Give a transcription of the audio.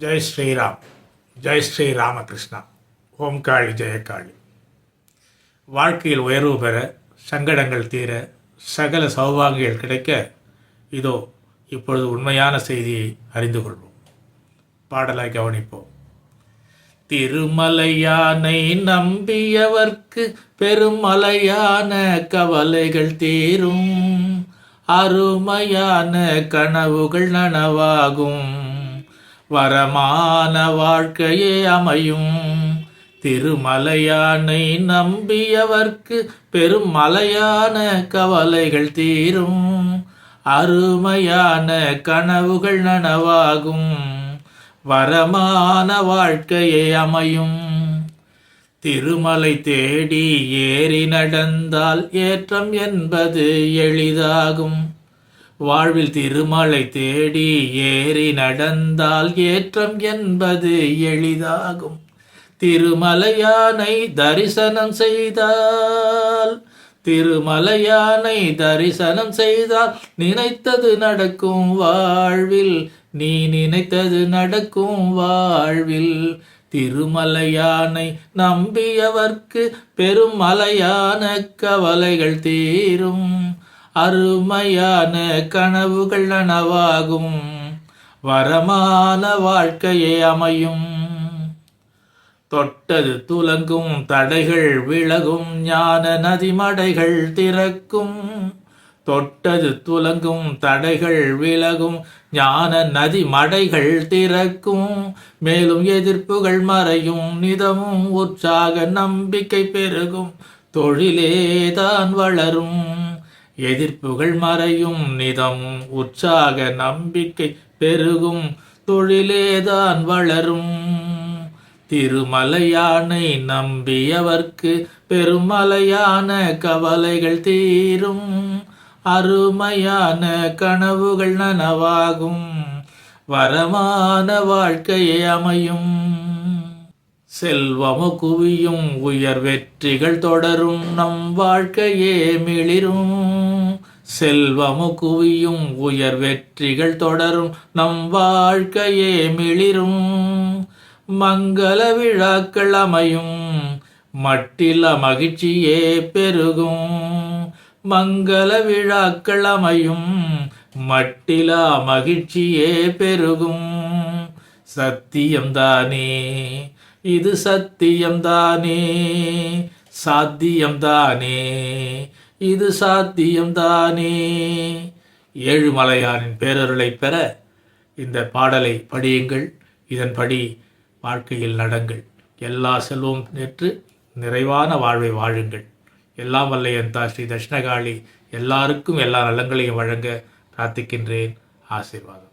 ஜெய் ஸ்ரீராம். ஜெய் ஸ்ரீ ராமகிருஷ்ணா ஓம் காளி ஜெயகாளி. வாழ்க்கையில் உயர்வு பெற சங்கடங்கள் தீர சகல சௌபாகியங்கள் கிடைக்க இதோ இப்பொழுது உண்மையான செய்தியை அறிந்து கொள்வோம். பாடலாய் கவனிப்போம். திருமலையானை நம்பியவர்க்கு பெருமலையான கவலைகள் தீரும். அருமையான கனவுகள் நனவாகும். வரமான வாழ்க்கையே அமையும். திருமலையானை நம்பியவர்க்கு பெருமலையான கவலைகள் தீரும். அருமையான கனவுகள் நனவாகும். வரமான வாழ்க்கையே அமையும். திருமலை தேடி ஏறி நடந்தால் ஏற்றம் என்பது எளிதாகும். வாழ்வில் திருமலை தேடி ஏறி நடந்தால் ஏற்றம் என்பது எளிதாகும். திருமலையானை தரிசனம் செய்தால் திருமலையானை தரிசனம் செய்தால் நினைத்தது நடக்கும் வாழ்வில் நீ நினைத்தது நடக்கும் வாழ்வில். திருமலையானை நம்பியவர்க்கு பெருமலையான கவலைகள் தீரும். அருமையான கனவுகள் நனவாகும். வரமான வாழ்க்கையே அமையும். தொட்டது துலங்கும் தடைகள் விலகும் ஞான நதிமடைகள் திறக்கும். தொட்டது துலங்கும் தடைகள் விலகும் ஞான நதி மடைகள் திறக்கும். மேலும் எதிர்ப்புகள் மறையும் நிதமும் உற்சாக நம்பிக்கை பெருகும். தொழிலேதான் வளரும். எதிர்ப்புகள் மறையும் நிதமும் உற்சாக நம்பிக்கை பெருகும் தொழிலேதான் வளரும். திருமலையானை நம்பியவர்க்கு பெருமலையான கவலைகள் தீரும். அருமையான கனவுகள் நனவாகும். வரமான வாழ்க்கையை அமையும். செல்வமு குவியும் உயர் வெற்றிகள் தொடரும். நம் வாழ்க்கையே மிளிரும். செல்வமு குவியும் உயர் வெற்றிகள் தொடரும். நம் வாழ்க்கையே மிளிரும். மங்கள விழாக்கள் அமையும். மட்டில மகிழ்ச்சியே பெருகும். மங்கள விழாக்கள் அமையும். மட்டில மகிழ்ச்சியே பெருகும். சத்தியம்தானே. இது சத்தியம்தானே. சாத்தியம்தானே. இது சாத்தியம்தானே. ஏழுமலையாரின் பேரருளை பெற இந்த பாடலை படியுங்கள். இதன்படி வாழ்க்கையில் நடங்கள். எல்லா செல்வம் நேற்று நிறைவான வாழ்வை வாழுங்கள். எல்லாம் வல்ல என் தா ஸ்ரீ தட்சிணகாளி. எல்லாருக்கும் எல்லா நலங்களையும் வழங்க பிரார்த்திக்கின்றேன். ஆசீர்வாதம்.